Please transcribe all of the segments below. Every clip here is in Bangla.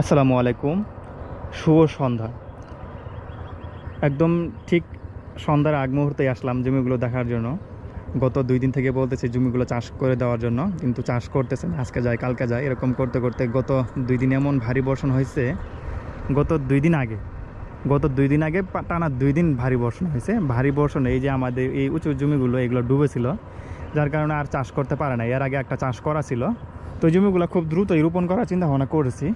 আসসালামু আলাইকুম। শুভ সন্ধ্যা। একদম ঠিক সন্ধ্যার আগ মুহূর্তে আসলাম জমিগুলো দেখার জন্য। গত দুই দিন থেকে বলতেছে জমিগুলো চাষ করে দেওয়ার জন্য, কিন্তু চাষ করতেছে না আজকে যায়, কালকে যায়, এরকম করতে করতে গত দুই দিন এমন ভারী বর্ষণ হয়েছে, গত দুই দিন আগে, গত দুই দিন আগে টানা দুই দিন ভারী বর্ষণ হয়েছে। ভারী বর্ষণে এই যে আমাদের এই উঁচু জমিগুলো, এগুলো ডুবেছিল, যার কারণে আর চাষ করতে পারে না। এর আগে একটা চাষ করা ছিল তো জমিগুলো খুব দ্রুতই রোপণ করার চিন্তা ভাবনা করেছি,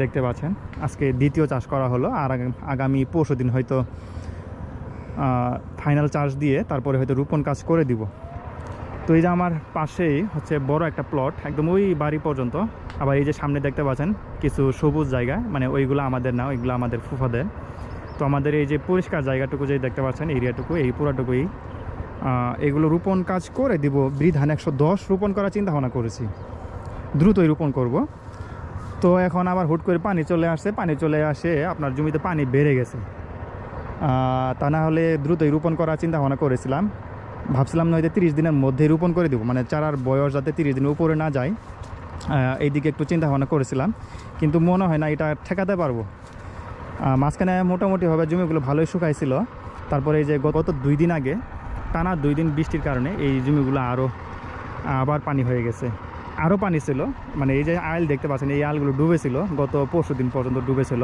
দেখতে পাচ্ছেন। আজকে দ্বিতীয় চাষ করা হলো, আর আগামী পরশু দিন হয়তো ফাইনাল চাষ দিয়ে তারপরে হয়তো রোপণ কাজ করে দিব। তো এই যে আমার পাশেই হচ্ছে বড় একটা প্লট একদম ওই বাড়ি পর্যন্ত। আবার এই যে সামনে দেখতে পাচ্ছেন, কিছু সবুজ জায়গা মানে ওইগুলো আমাদের না, ওইগুলো আমাদের ফুফাদের। তো আমাদের এই যে পরিষ্কার জায়গাটুকু যে দেখতে পাচ্ছেন, এরিয়াটুকু, এই পুরাটুকুই। এগুলো রোপণ কাজ করে দিব, বৃধান একশো দশ রোপণ করার চিন্তা ভাবনা করেছি। দ্রুতই রোপণ করব। তো এখন আবার হুট করে পানি চলে আসছে, পানি চলে আসে, আপনার জমিতে পানি বেড়ে গেছে। তা না হলে দ্রুতই রোপণ করার চিন্তা ভাবনা করেছিলাম। ভাবছিলাম নয়তো তিরিশ দিনের মধ্যে রোপণ করে দেবো মানে চারার বয়স যাতে তিরিশ দিনের উপরে না যায়। এইদিকে একটু চিন্তা ভাবনা করেছিলাম, কিন্তু মনে হয় না এটা ঠেকাতে পারব। মাঝখানে মোটামুটিভাবে জমিগুলো ভালোই শুকাইছিল। তারপরে এই যে গত দুই দিন আগে, টানা দুই দিন বৃষ্টির কারণে এই জমিগুলো আরও আবার পানি হয়ে গেছে। আরও পানি ছিল। মানে এই যে আইল দেখতে পাচ্ছেন, এই আলগুলো ডুবেছিল। গত পরশু দিন পর্যন্ত ডুবেছিল।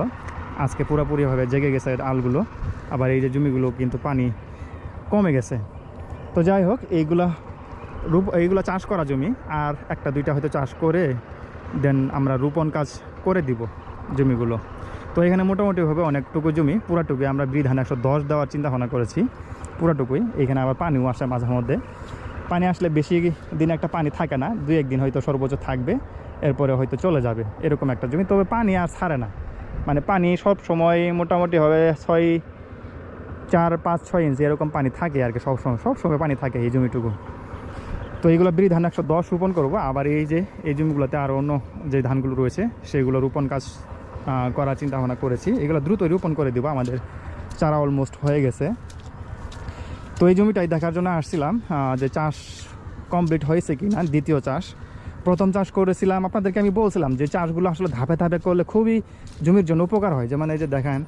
আজকে পুরোপুরিভাবে জেগে গেছে আলগুলো। আবার এই যে জমিগুলো কিন্তু পানি কমে গেছে। তো যাই হোক, এইগুলা রূপ এইগুলো চাষ করা জমি। আর একটা দুইটা হয়তো চাষ করে দেন আমরা রোপণ কাজ করে দিব জমিগুলো। তো এখানে মোটামুটিভাবে অনেকটুকু জমি, পুরাটুকুই আমরা বৃধান একশো দশ দেওয়ার চিন্তা ভাবনা করেছি। পুরাটুকুই। এখানে আবার পানিও আসে মাঝে মধ্যে। পানি আসলে বেশি দিন একটা পানি থাকে না, দুই একদিন হয়তো সর্বোচ্চ থাকবে, এরপরে হয়তো চলে যাবে, এরকম একটা জমি। তবে পানি আর ছাড়ে না। মানে পানি সব সময় মোটামুটি হবে ছয়, চার, পাঁচ, ছয় ইঞ্চি এরকম পানি থাকে আর কি সবসময় সবসময় পানি থাকে এই জমিটুকু। তো এইগুলো বৃদ্ধ ধান একশো দশ রোপণ করব। আবার এই যে, এই জমিগুলোতে আরও অন্য যে ধানগুলো রয়েছে, সেগুলো রোপণ কাজ করার চিন্তা ভাবনা করেছি। এগুলো দ্রুত রোপণ করে দেবো। আমাদের চারা অলমোস্ট হয়ে গেছে। তো এই জমিটাই দেখার জন্য আসছিলাম যে চাষ কমপ্লিট হয়েছে কি না দ্বিতীয় চাষ। প্রথম চাষ করেছিলাম, আপনাদেরকে আমি বলছিলাম যে চাষগুলো আসলে ধাপে ধাপে করলে খুবই জমির জন্য উপকার হয়। যেমন এই যে দেখেন,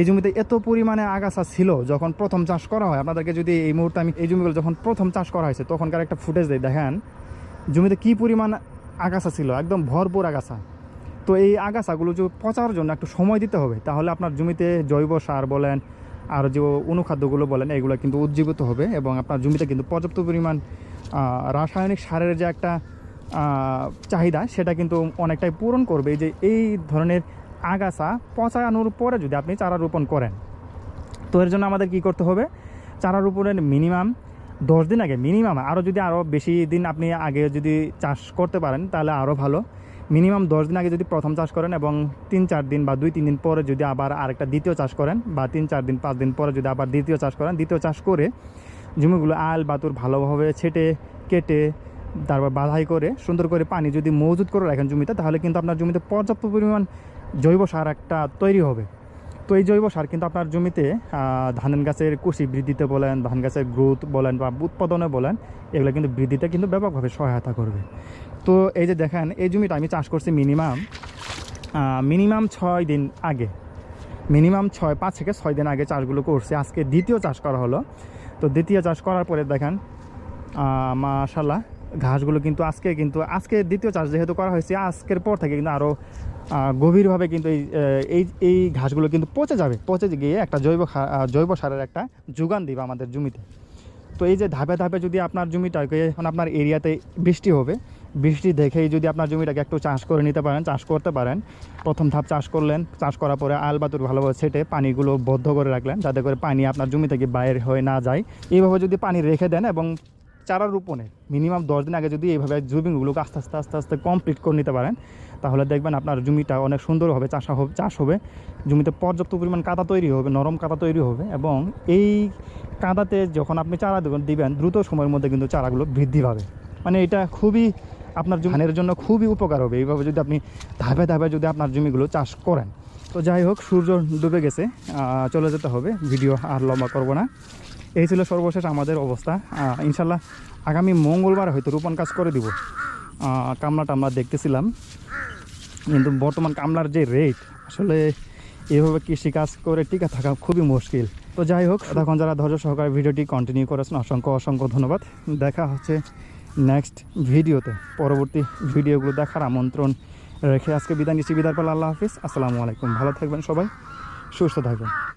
এই জমিতে এত পরিমাণে আগাছা ছিল যখন প্রথম চাষ করা হয়। আপনাদেরকে যদি এই মুহূর্তে আমি এই জমিগুলো যখন প্রথম চাষ করা হয়েছে, তখনকার একটা ফুটেজ দিই, দেখেন, জমিতে কী পরিমাণ আগাছা ছিল, একদম ভরপুর আগাছা। তো এই আগাছাগুলো যে পচার জন্য একটু সময় দিতে হবে, তাহলে আপনার জমিতে জৈব সার বলেন আর যে অনুখাদ্যগুলো বলেন, এগুলো কিন্তু উজ্জীবিত হবে এবং আপনার জমিতে কিন্তু পর্যাপ্ত পরিমাণ রাসায়নিক সারের যে একটা চাহিদা সেটা কিন্তু অনেকটাই পূরণ করবে। যে এই ধরনের আগাছা পচানোর পরে যদি আপনি চারা রোপণ করেন, তো এর জন্য আমাদের কি করতে হবে? চারা রোপণের মিনিমাম দশ দিন আগে, মিনিমাম আরও যদি আরও বেশি দিন আপনি আগে যদি চাষ করতে পারেন, তাহলে আরও ভালো। মিনিমাম দশ দিন আগে যদি প্রথম চাষ করেন এবং তিন, চার দিন বা দুই, তিন দিন পরে যদি আবার আরেকটা দ্বিতীয় চাষ করেন বা তিন, চার দিন, পাঁচ দিন পরে যদি আবার দ্বিতীয় চাষ করেন, দ্বিতীয় চাষ করে জমিগুলো আল, বাতুর ভালোভাবে ছেটে, কেটে, তারপর বাধাই করে, সুন্দর করে পানি যদি মজুত করে রাখেন জমিতে, তাহলে কিন্তু আপনার জমিতে পর্যাপ্ত পরিমাণ জৈব সার একটা তৈরি হবে। তো এই জৈব সার কিন্তু আপনার জমিতে ধান গাছের কুশি বৃদ্ধিতে বলেন, ধান গাছের গ্রোথ বলেন বা উৎপাদনে বলেন, এগুলো কিন্তু বৃদ্ধিতে কিন্তু ব্যাপকভাবে সহায়তা করবে। তো এই যে দেখেন, এই জমিটা আমি চাষ করছি মিনিমাম মিনিমাম ছয় দিন আগে। মিনিমাম ছয়, পাঁচ থেকে ছয় দিন আগে চাষগুলো করছি। আজকে দ্বিতীয় চাষ করা হলো। তো দ্বিতীয় চাষ করার পরে দেখেন মাশাল্লাহ ঘাসগুলো কিন্তু আজকে কিন্তু, আজকে দ্বিতীয় চাষ যেহেতু করা হয়েছে, আজকের পর থেকে কিন্তু আরও গভীরভাবে কিন্তু এই এই ঘাসগুলো কিন্তু পচে যাবে। পচে গিয়ে একটা জৈব জৈব সারের একটা যোগান দিবে আমাদের জমিতে। তো এই যে ধাপে ধাপে যদি আপনার জমিটাকে এখন আপনার এরিয়াতে বৃষ্টি হবে, বৃষ্টি দেখেই যদি আপনার জমিটাকে একটু চাষ করে নিতে পারেন, চাষ করতে পারেন, প্রথম ধাপ চাষ করলেন, চাষ করার পরে আল বাতুর ভালোভাবে ছেটে পানিগুলো বদ্ধ করে রাখলেন, যাতে করে পানি আপনার জমি থেকে বাইরে হয়ে না যায়। এইভাবে যদি পানি রেখে দেন এবং চারা রোপণে মিনিমাম দশ দিন আগে যদি এইভাবে জমিগুলোকে আস্তে আস্তে আস্তে আস্তে কমপ্লিট করে নিতে পারেন, তাহলে দেখবেন আপনার জমিটা অনেক সুন্দর হবে, চাষা হবে, চাষ হবে। জমিতে পর্যাপ্ত পরিমাণ কাদা তৈরি হবে, নরম কাদা তৈরি হবে এবং এই কাদাতে যখন আপনি চারা দেবেন, দিবেন, দ্রুত সময়ের মধ্যে কিন্তু চারাগুলো বৃদ্ধি পাবে। মানে এটা খুবই আপনার ধানের জন্য খুবই উপকার হবে। এইভাবে যদি আপনি ধাপে ধাপে যদি আপনার জমিগুলো চাষ করেন তো যাই হোক, সূর্য ডুবে গেছে। চলে যেতে হবে। ভিডিও আর লম্বা করব না। এই ছিল সর্বশেষ আমাদের অবস্থা। ইনশাল্লাহ আগামী মঙ্গলবার হয়তো রোপণ কাজ করে দিব। কামলা টামলা দেখতেছিলাম। কিন্তু বর্তমান কামলার যে রেট আসলে এভাবে কৃষিকাজ করে টিকে থাকা খুবই মুশকিল। তো যাই হোক তখন যারা ধৈর্য সহকারে ভিডিওটি কন্টিনিউ করেছেন, অসংখ্য অসংখ্য ধন্যবাদ। দেখা হচ্ছে নেক্সট ভিডিওতে। পরবর্তী ভিডিওগুলো দেখার আমন্ত্রণ রেখে আজকে বিদায় নিচ্ছি। বিদায় পাল আল্লাহ হাফিজ। আসসালামু আলাইকুম। ভালো থাকবেন সবাই। সুস্থ থাকবেন।